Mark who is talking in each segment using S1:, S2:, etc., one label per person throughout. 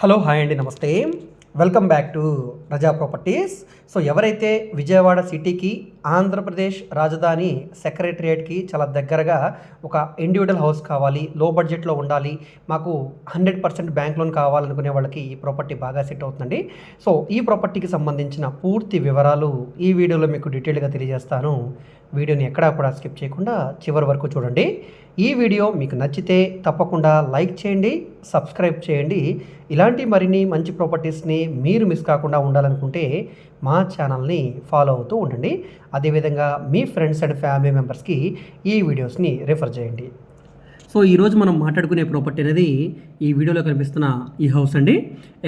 S1: Hello hi అండి నమస్తే. Welcome back to Raja properties so ఎవరైతే విజయవాడ సిటీకి ఆంధ్రప్రదేశ్ రాజధాని సెక్రటరియేట్కి చాలా దగ్గరగా ఒక ఇండివిజువల్ హౌస్ కావాలి లో బడ్జెట్లో ఉండాలి మాకు హండ్రెడ్ పర్సెంట్ బ్యాంక్ లోన్ కావాలనుకునే వాళ్ళకి ఈ ప్రాపర్టీ బాగా సెట్ అవుతుందండి. సో ఈ ప్రాపర్టీకి సంబంధించిన పూర్తి వివరాలు ఈ వీడియోలో మీకు డీటెయిల్గా తెలియజేస్తాను. వీడియోని ఎక్కడా కూడా స్కిప్ చేయకుండా చివరి వరకు చూడండి. ఈ వీడియో మీకు నచ్చితే తప్పకుండా లైక్ చేయండి సబ్స్క్రైబ్ చేయండి. ఇలాంటి మరిన్ని మంచి ప్రాపర్టీస్ని మీరు మిస్ కాకుండా ఉండాలనుకుంటే మా ఛానల్ని ఫాలో అవుతూ ఉండండి. అదేవిధంగా మీ ఫ్రెండ్స్ అండ్ ఫ్యామిలీ మెంబర్స్కి ఈ వీడియోస్ని రిఫర్ చేయండి. సో ఈరోజు మనం మాట్లాడుకునే ప్రాపర్టీ అనేది ఈ వీడియోలో కనిపిస్తున్న ఈ హౌస్ అండి.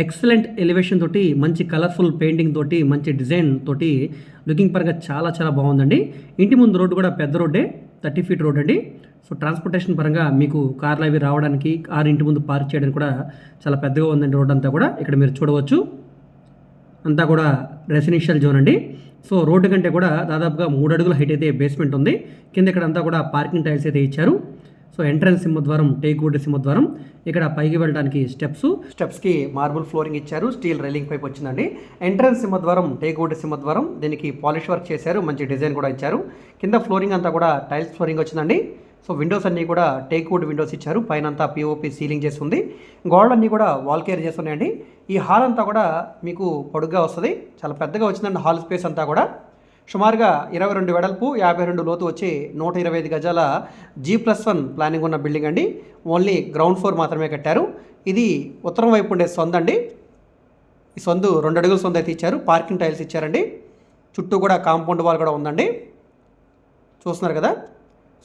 S1: ఎక్సలెంట్ ఎలివేషన్ తోటి మంచి కలర్ఫుల్ పెయింటింగ్ తోటి మంచి డిజైన్ తోటి లుకింగ్ పరంగా చాలా చాలా బాగుందండి. ఇంటి ముందు రోడ్డు కూడా పెద్ద రోడ్డే. థర్టీ ఫీట్ రోడ్ అండి. సో ట్రాన్స్పోర్టేషన్ పరంగా మీకు కార్లు అవి రావడానికి కార్ ఇంటి ముందు పార్క్ చేయడానికి కూడా చాలా పెద్దగా ఉందండి రోడ్ అంతా కూడా. ఇక్కడ మీరు చూడవచ్చు. అంతా కూడా రెసిడెన్షియల్ జోన్ అండి. సో రోడ్డు కంటే కూడా దాదాపుగా మూడు అడుగుల హైట్ అయితే బేస్మెంట్ ఉంది. కింద ఇక్కడ అంతా కూడా పార్కింగ్ టైల్స్ అయితే ఇచ్చారు. సో ఎంట్రన్స్ సింహద్వారం టేక్ వుడ్ సింహద్వారం ఇక్కడ పైకి వెళ్ళడానికి స్టెప్స్. స్టెప్స్కి మార్బుల్ ఫ్లోరింగ్ ఇచ్చారు స్టీల్ రైలింగ్ పైప్ వచ్చిందండి. ఎంట్రన్స్ సింహద్వారం టేక్ వుడ్ సింహద్వారం దీనికి పాలిష్ వర్క్ చేశారు మంచి డిజైన్ కూడా ఇచ్చారు. కింద ఫ్లోరింగ్ అంతా కూడా టైల్స్ ఫ్లోరింగ్ వచ్చిందండి. సో విండోస్ అన్నీ కూడా టేక్ వుడ్ విండోస్ ఇచ్చారు పైన అంతా పిఓపి సీలింగ్ చేసి ఉంది గోడలన్నీ కూడా వాల్ కేర్ చేసి ఈ హాల్ అంతా కూడా మీకు పొడుగ్గా వస్తుంది చాలా పెద్దగా వచ్చిందండి హాల్ స్పేస్ అంతా కూడా. సుమారుగా ఇరవై రెండు వెడల్పు యాభై రెండు లోతు వచ్చి నూట ఇరవై ఐదు గజాల జీ ప్లస్ వన్ ప్లానింగ్ ఉన్న బిల్డింగ్ అండి. ఓన్లీ గ్రౌండ్ ఫ్లోర్ మాత్రమే కట్టారు. ఇది ఉత్తరం వైపు ఉండే సొంత అండి. ఈ సొందు రెండు అడుగుల సొంత అయితే ఇచ్చారు. పార్కింగ్ టైల్స్ ఇచ్చారండి. చుట్టూ కూడా కాంపౌండ్ వాల్ కూడా ఉందండి. చూస్తున్నారు కదా?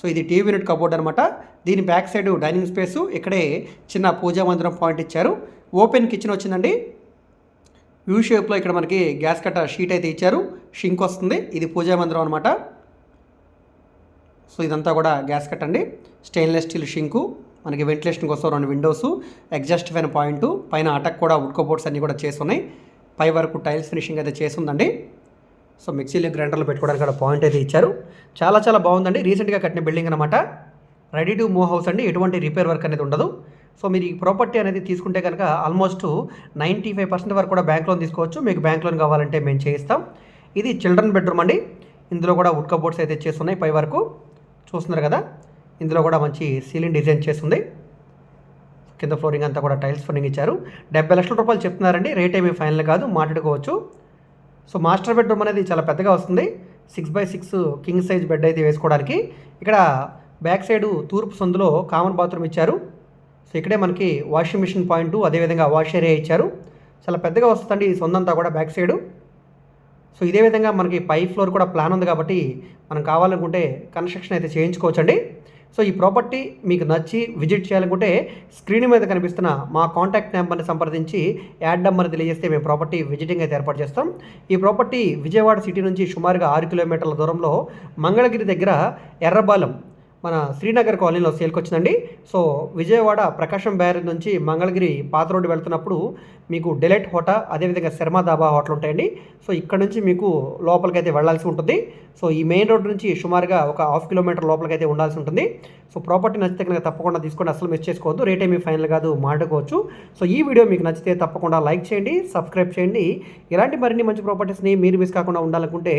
S1: సో ఇది టీవీ యూనిట్ కబోర్డ్ అనమాట దీని బ్యాక్ సైడ్ డైనింగ్ స్పేసు ఇక్కడే చిన్న పూజా మందిరం పాయింట్ ఇచ్చారు. ఓపెన్ కిచెన్ వచ్చిందండి. వ్యూ షేప్లో ఇక్కడ మనకి గ్యాస్ కట్ట షీట్ అయితే ఇచ్చారు. షింక్ వస్తుంది. ఇది పూజా మందిరం అనమాట సో ఇదంతా కూడా గ్యాస్ కట్ అండి. స్టెయిన్లెస్ స్టీల్ షింకు మనకి వెంటిలేషన్ కోసం రెండు విండోస్ ఎగ్జాస్ట్ ఫ్యాన్ పాయింట్ పైన అటక్ కూడా వుడ్ అన్నీ కూడా చేసి ఉన్నాయి పై వరకు టైల్స్ ఫినిషింగ్ అయితే చేసి ఉందండి సో మిక్సీలో గ్రైండర్లో పెట్టుకోవడానికి కూడా పాయింట్ అయితే ఇచ్చారు. చాలా చాలా బాగుందండి. రీసెంట్గా కట్టిన బిల్డింగ్ అనమాట రెడీ టు మూవ్ హౌస్ అండి. ఎటువంటి రిపేర్ వర్క్ అనేది ఉండదు. సో మీరు ఈ ప్రాపర్టీ అనేది తీసుకుంటే కనుక ఆల్మోస్ట్ నైంటీ ఫైవ్ పర్సెంట్ వరకు కూడా బ్యాంక్ లోన్ తీసుకోవచ్చు. మీకు బ్యాంక్ లోన్ కావాలంటే మేము చేయిస్తాం. ఇది చిల్డ్రన్ బెడ్రూమ్ అండి. ఇందులో కూడా వుడ్ కబోర్డ్స్ అయితే చేస్తున్నాయి పై వరకు. చూస్తున్నారు కదా? ఇందులో కూడా మంచి సీలింగ్ డిజైన్ చేస్తుంది. కింద ఫ్లోరింగ్ అంతా కూడా టైల్స్ ఫ్లోరింగ్ ఇచ్చారు. డెబ్బై లక్షల రూపాయలు చెప్తున్నారండి. రేట్ ఏమీ ఫైనల్ కాదు. మాట్లాడుకోవచ్చు. సో మాస్టర్ బెడ్రూమ్ అనేది చాలా పెద్దగా వస్తుంది. Six by six king size bed అయితే వేసుకోవడానికి. ఇక్కడ బ్యాక్ సైడ్ తూర్పు సందులో కామన్ బాత్రూమ్ ఇచ్చారు. సో ఇక్కడే మనకి వాషింగ్ మిషన్ పాయింట్ అదేవిధంగా వాష్ ఏరియా ఇచ్చారు. చాలా పెద్దగా వస్తుందండి ఈ సొందంతా కూడా బ్యాక్ సైడు సో ఇదే విధంగా మనకి పై ఫ్లోర్ కూడా ప్లాన్ ఉంది కాబట్టి మనం కావాలనుకుంటే కన్స్ట్రక్షన్ అయితే చేయించుకోవచ్చండి. సో ఈ ప్రాపర్టీ మీకు నచ్చి విజిట్ చేయాలనుకుంటే స్క్రీన్ మీద కనిపిస్తున్న మా కాంటాక్ట్ నెంబర్ని సంప్రదించి యాడ్ నెంబర్ తెలియజేస్తే మేము ప్రాపర్టీ విజిటింగ్ అయితే ఏర్పాటు చేస్తాం. ఈ ప్రాపర్టీ విజయవాడ సిటీ నుంచి సుమారుగా ఆరు కిలోమీటర్ల దూరంలో మంగళగిరి దగ్గర ఎర్రబాలెం మన శ్రీనగర్ కాలనీలో సేల్కి వచ్చిందండి. సో విజయవాడ ప్రకాశం బ్యారేజ్ నుంచి మంగళగిరి పాత రోడ్డు వెళ్తున్నప్పుడు మీకు డెలైట్ హోటల్ అదేవిధంగా శర్మ దాబా హోటల్ ఉంటాయండి సో ఇక్కడ నుంచి మీకు లోపలికి అయితే వెళ్ళాల్సి ఉంటుంది. సో ఈ మెయిన్ రోడ్ నుంచి సుమారుగా ఒక హాఫ్ కిలోమీటర్ లోపలికి అయితే ఉండాల్సి ఉంటుంది. సో ప్రాపర్టీ నచ్చితే కనుక తప్పకుండా తీసుకోండి అసలు మిస్ చేసుకోవద్దు. రేట్ ఏమీ ఫైనల్ కాదు మాట్లాడుకోవచ్చు. సో ఈ వీడియో మీకు నచ్చితే తప్పకుండా లైక్ చేయండి సబ్స్క్రైబ్ చేయండి. ఇలాంటి మరిన్ని మంచి ప్రాపర్టీస్ని మీరు మిస్ కాకుండా ఉండాలనుకుంటే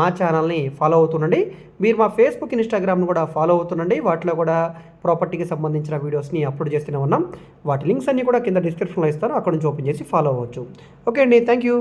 S1: మా ఛానల్ని ఫాలో అవుతుండండి. మీరు మా ఫేస్బుక్ ఇన్స్టాగ్రామ్ను కూడా ఫాలో అవుతుంది అవుతుందండి. వాటిలో కూడా ప్రాపర్టీకి సంబంధించిన వీడియోస్ని అప్లోడ్ చేస్తూనే ఉన్నాం. వాటి లింక్స్ అన్నీ కూడా కింద డిస్క్రిప్షన్లో ఇస్తాను. అక్కడ నుంచి ఓపెన్ చేసి ఫాలో అవ్వచ్చు. ఓకే అండి. Thank you